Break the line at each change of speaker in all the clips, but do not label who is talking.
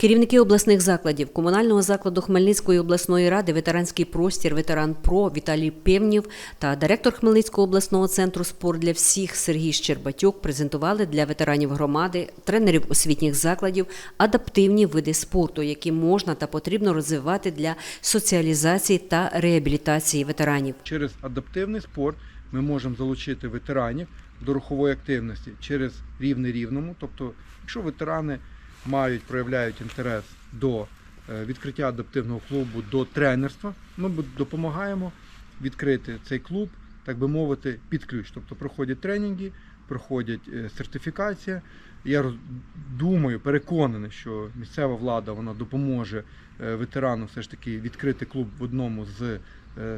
Керівники обласних закладів комунального закладу Хмельницької обласної ради ветеранський простір ветеран ПРО Віталій Певнів та директор Хмельницького обласного центру спорт для всіх Сергій Щербатюк презентували для ветеранів громади, тренерів освітніх закладів адаптивні види спорту, які можна та потрібно розвивати для соціалізації та реабілітації ветеранів.
Через адаптивний спорт ми можемо залучити ветеранів до рухової активності через рівне рівному. Тобто, якщо ветерани мають, проявляють інтерес до е, відкриття адаптивного клубу, до тренерства, ми допомагаємо відкрити цей клуб, так би мовити, під ключ. Тобто проходять тренінги, проходять е, сертифікація. Я думаю, переконаний, що місцева влада вона допоможе е, ветерану все ж таки відкрити клуб в одному з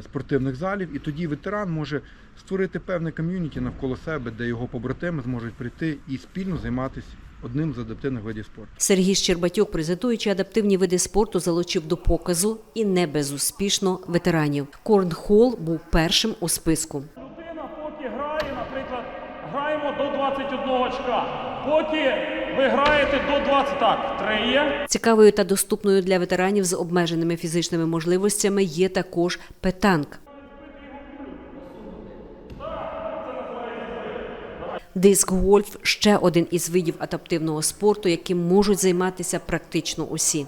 спортивних залів, і тоді ветеран може створити певне ком'юніті навколо себе, де його побратими зможуть прийти і спільно займатися одним з адаптивних видів спорту.
Сергій Щербатюк, презентуючи адаптивні види спорту, залучив до показу і не безуспішно ветеранів. Корнхол був першим у списку.
Людина поки грає, наприклад, граємо до 21 очка. Поки ви граєте до 20, так, три є.
Цікавою та доступною для ветеранів з обмеженими фізичними можливостями є також петанк. Диск гольф ще один із видів адаптивного спорту, яким можуть займатися практично усі.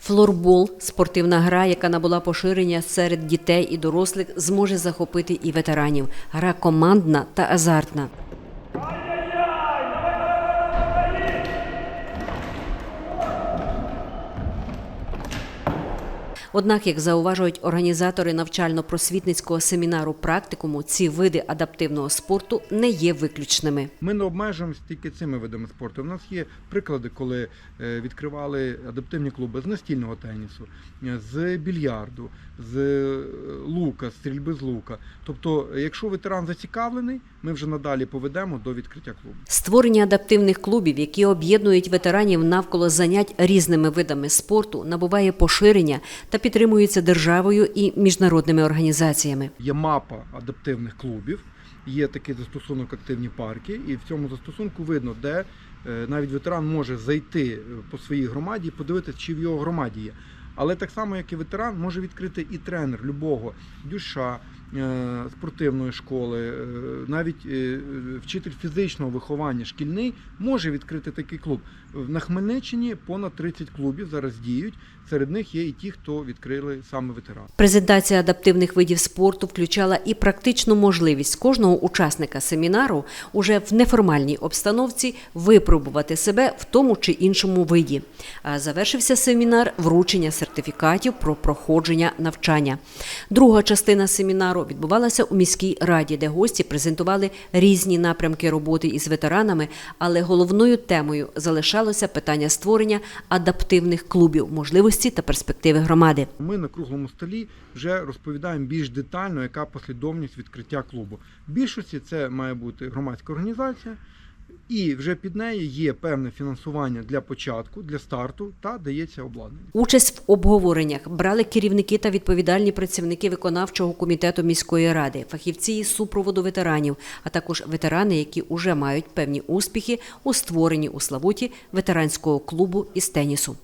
Флорбол спортивна гра, яка набула поширення серед дітей і дорослих, зможе захопити і ветеранів. Гра командна та азартна. Однак, як зауважують організатори навчально-просвітницького семінару практикуму, ці види адаптивного спорту не є виключними.
Ми не обмежуємося тільки цими видами спорту. У нас є приклади, коли е, відкривали адаптивні клуби з настільного тенісу, е, з більярду, з е, лука, з стрільби з лука. Тобто, якщо ветеран зацікавлений, ми вже надалі поведемо до відкриття клубу.
Створення адаптивних клубів, які об'єднують ветеранів навколо занять різними видами спорту, набуває поширення та підтримується державою і міжнародними організаціями.
Є мапа адаптивних клубів, є такий застосунок активні парки, і в цьому застосунку видно, де е, навіть ветеран може зайти е, по своїй громаді і подивитися, чи в його громаді є. Але так само, як і ветеран, може відкрити і тренер любого дюша, е, спортивної школи, е, навіть е, вчитель фізичного виховання шкільний може відкрити такий клуб. На Хмельниччині понад 30 клубів зараз діють. Серед них є і ті, хто відкрили саме ветерани.
Презентація адаптивних видів спорту включала і практичну можливість кожного учасника семінару уже в неформальній обстановці випробувати себе в тому чи іншому виді. А завершився семінар вручення сертифікатів про проходження навчання. Друга частина семінару відбувалася у міській раді, де гості презентували різні напрямки роботи із ветеранами, але головною темою залишалося питання створення адаптивних клубів, можливості та перспективи громади.
Ми на круглому столі вже розповідаємо більш детально, яка послідовність відкриття клубу. В більшості це має бути громадська організація, і вже під нею є певне фінансування для початку, для старту та дається обладнання.
Участь в обговореннях брали керівники та відповідальні працівники виконавчого комітету міської ради, фахівці із супроводу ветеранів, а також ветерани, які уже мають певні успіхи у створенні у Славуті ветеранського клубу із тенісу.